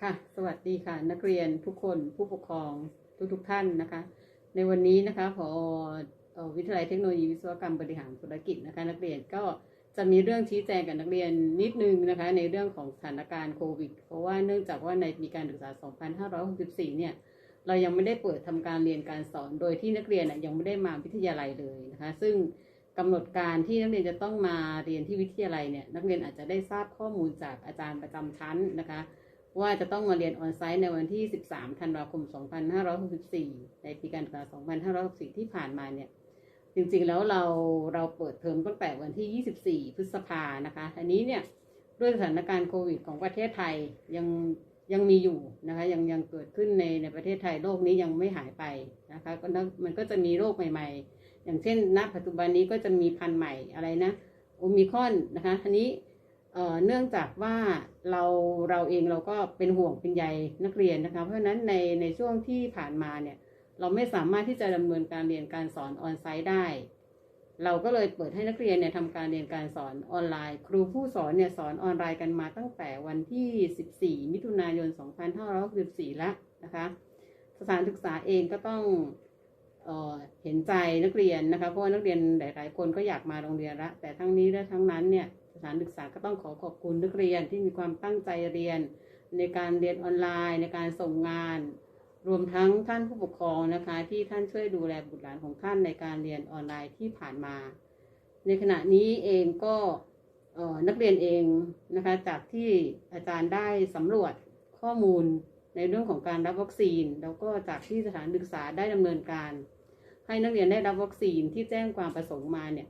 ค่ะ สวัสดีค่ะ นักเรียนทุกคนผู้ปกครองทุกทุกๆท่านนะคะ ในวันนี้นะคะพอออวิทยาลัยเทคโนโลยีวิศวกรรมบริหารธุรกิจนะคะ นักเรียนก็จะมีเรื่องชี้แจงกับนักเรียนนิดนึงนะคะ ในเรื่องของสถานการณ์โควิด เพราะว่าเนื่องจากว่าในปีการศึกษา 2564 เนี่ยเรายังไม่ได้เปิดทำการเรียนการสอนโดยที่นักเรียนยังไม่ได้มาวิทยาลัยเลยนะคะ ซึ่งกำหนดการที่นักเรียนจะต้องมาเรียนที่วิทยาลัยเนี่ยนักเรียนอาจจะได้ทราบข้อมูลจากอาจารย์ประจำชั้นนะคะ ว่าจะต้องมาเรียนออนไซต์ในวันที่ 13 ธันวาคม 2564 ในปีการศึกษา2564 ที่ผ่านมาเนี่ย จริงๆ แล้วเราเราเปิดเทอมตั้งแต่วันที่ 24 พฤษภานะคะ อันนี้เนี่ยด้วยสถานการณ์โควิดของประเทศไทยยังยังมีอยู่นะคะ ยังยังเกิดขึ้นในในประเทศไทยโรคนี้ยังไม่หายไปนะคะก็นับมันก็จะมีโรคใหม่ๆ อย่างเช่นณปัจจุบันนี้ก็จะมีพันธุ์ใหม่อะไรนะโอมิคอนนะคะทีนี้ เอ่อเนื่องจากว่าเราเราเองเราก็เป็นห่วงเป็นใยนักเรียนนะคะ เพราะฉะนั้นในในช่วงที่ผ่านมาเนี่ยเราไม่สามารถที่จะดำเนินการเรียนการสอนออนไซต์ได้ เราก็เลยเปิดให้นักเรียนเนี่ยทำการเรียนการสอนออนไลน์ ครูผู้สอนเนี่ยสอนออนไลน์กันมาตั้งแต่วันที่ 14 มิถุนายน 2564แล้วนะคะ สถานศึกษาเองก็ต้องเออเห็นใจนักเรียนนะคะ เพราะว่านักเรียนหลาย ๆ คนก็อยากมาโรงเรียนละแต่ทั้งนี้และทั้งนั้นเนี่ย สถานศึกษาก็ต้องขอขอบคุณนักเรียนที่มีความตั้งใจเรียน ในการเรียนออนไลน์ ในการส่งงาน รวมทั้งท่านผู้ปกครองนะคะ ที่ท่านช่วยดูแลบุตรหลานของท่านในการเรียนออนไลน์ที่ผ่านมา ในขณะนี้เองก็นักเรียนเองนะคะจากที่อาจารย์ได้สำรวจข้อมูลในเรื่องของการรับวัคซีน แล้วก็จากที่สถานศึกษาได้ดำเนินการ ให้นักเรียนได้รับวัคซีนที่แจ้งความประสงค์มาเนี่ย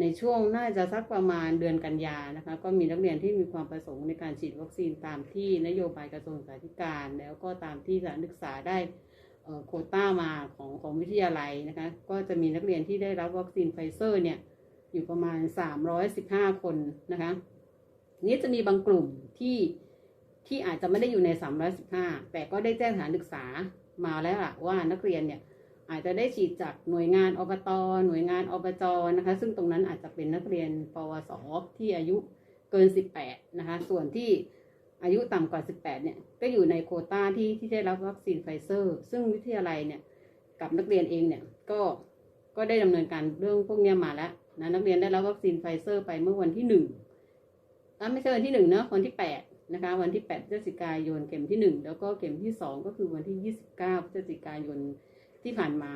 ในช่วงน่าจะสักประมาณเดือนกันยานะคะ ก็มีนักเรียนที่มีความประสงค์ในการฉีดวัคซีนตามที่นโยบายกระทรวงศึกษาธิการแล้วก็ตามที่สถานศึกษาได้โควต้ามาของของวิทยาลัยนะคะ ก็จะมีนักเรียนที่ได้รับวัคซีนไฟเซอร์เนี่ยอยู่ประมาณ 315 คนนะคะ นี้จะมีบางกลุ่มที่ที่อาจจะไม่ได้อยู่ใน 315 แต่ก็ได้แจ้งสถานศึกษามาแล้วล่ะว่านักเรียนเนี่ย อาจจะได้ฉีดจากหน่วยงานอบต หน่วยงานอบจนะคะ ซึ่งตรงนั้นอาจจะเป็นนักเรียนปวส ที่อายุเกิน 18 นะคะ ส่วนที่อายุต่ำกว่า 18 เนี่ย ก็อยู่ในโควต้าที่ที่ได้รับวัคซีนไฟเซอร์ ซึ่งวิทยาลัยเนี่ย กับนักเรียนเองเนี่ย ก็ก็ได้ดำเนินการเรื่องพวกนี้มาแล้วนะนักเรียนได้รับวัคซีนไฟเซอร์ไปเมื่อวันที่หนึ่งไม่ใช่วันที่หนึ่งเนอะวันที่แปดนะคะ วันที่แปดพฤศจิกายนเข็มที่หนึ่งแล้วก็เข็มที่สองก็คือวันที่ยี่สิบเก้าพฤศจิกายน ที่ผ่านมา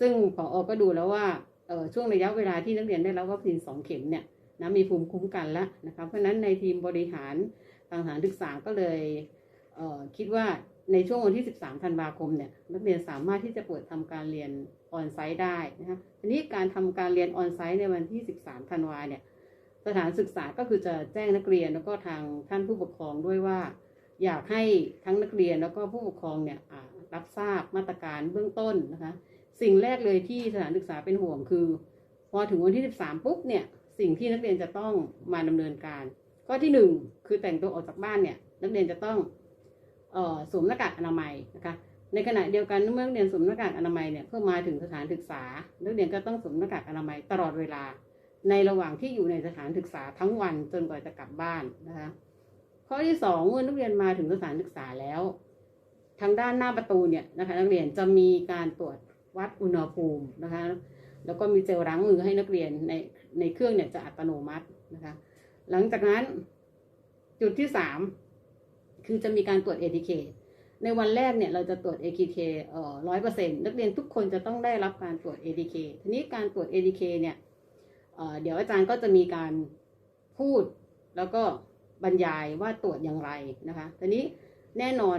ซึ่งผออก็ดูแล้วว่าเอ่อช่วงระยะเวลาที่นักเรียนได้รับวัคซีนสองเข็มเนี่ยนะมีภูมิคุ้มกันแล้วนะคะเพราะฉะนั้นในทีมบริหารทางสถานศึกษาก็เลยเอ่อคิดว่าในช่วงวันที่ 13 ธันวาคมเนี่ยนักเรียนสามารถที่จะเปิดทำการเรียนออนไซต์ได้นะคะทีนี้การทำการเรียนออนไซต์ในวันที่ 13 ธันวาเนี่ยสถานศึกษาก็คือจะแจ้งนักเรียนแล้วก็ทางท่านผู้ปกครองด้วยว่า อยากให้ทั้งนักเรียนแล้วก็ผู้ปกครองเนี่ย รับทราบมาตรการเบื้องต้นนะคะ สิ่งแรกเลยที่สถานศึกษาเป็นห่วงคือ พอถึงวันที่ 13 ปุ๊บเนี่ย สิ่งที่นักเรียนจะต้องมาดำเนินการ ข้อที่ 1 คือแต่งตัวออกจากบ้านเนี่ย นักเรียนจะต้องออสวมหน้ากากอนามัยนะคะ ในขณะเดียวกันเมื่อนักเรียนสวมหน้ากากอนามัยเนี่ยเพื่อมาถึงสถานศึกษา นักเรียนก็ต้องสวมหน้ากากอนามัยตลอดเวลา ในระหว่างที่อยู่ในสถานศึกษาทั้งวันจนกว่าจะกลับบ้านนะคะข้อที่สองเมื่อนักเรียนมาถึงสถานศึกษาแล้ว ทางด้านหน้าประตูเนี่ยนะคะนักเรียนจะมีการตรวจวัดอุณหภูมินะคะแล้วก็มีเจลล้างมือให้นักเรียนในในเครื่องเนี่ยจะอัตโนมัตินะคะหลังจากนั้นจุดที่สามคือจะมีการตรวจ ATK ในวันแรกเนี่ยเราจะตรวจ ATK เอ่อร้อยเปอร์เซ็นต์นักเรียนทุกคนจะต้องได้รับการตรวจ ATK ทีนี้การตรวจ ATK เนี่ยเอ่อเดี๋ยวอาจารย์ก็จะมีการพูดแล้วก็บรรยายว่าตรวจอย่างไรนะคะทีนี้แน่นอน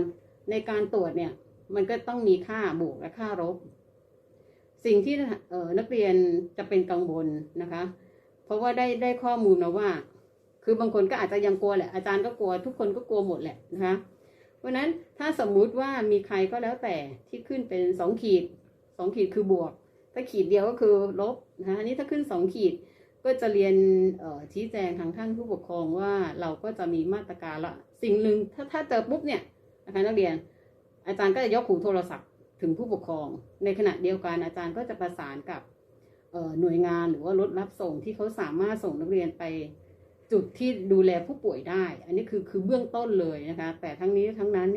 ในการตรวจเนี่ย มันก็ต้องมีค่าบวกและค่าลบสิ่งที่เออนักเรียนจะเป็นกังวลนะคะ เพราะว่าได้ได้ข้อมูลมาว่า คือบางคนก็อาจจะยังกลัวแหละอาจารย์ก็กลัวทุกคนก็กลัวหมดแหละนะคะ เพราะนั้นถ้าสมมุติว่ามีใครก็แล้วแต่ที่ขึ้นเป็นสองขีดสองขีดคือบวก ถ้าขีดเดียวก็คือลบนะคะนนี้ถ้าขึ้นสองขีดก็จะเรียนชี้แจงทางท่านผู้ปกครองว่าเราก็จะมีมาตรการละสิ่งหนึ่งถ้าถ้าเจอปุ๊บเนี่ย นะคะนักเรียน อาจารย์ก็จะยกหูโทรศัพท์ถึงผู้ปกครอง ในขณะเดียวกันอาจารย์ก็จะประสานกับหน่วยงานหรือว่ารถรับส่งที่เขาสามารถส่งนักเรียนไปจุดที่ดูแลผู้ป่วยได้ อันนี้คือคือเบื้องต้นเลยนะคะ แต่ทั้งนี้ทั้งนั้นเนี่ย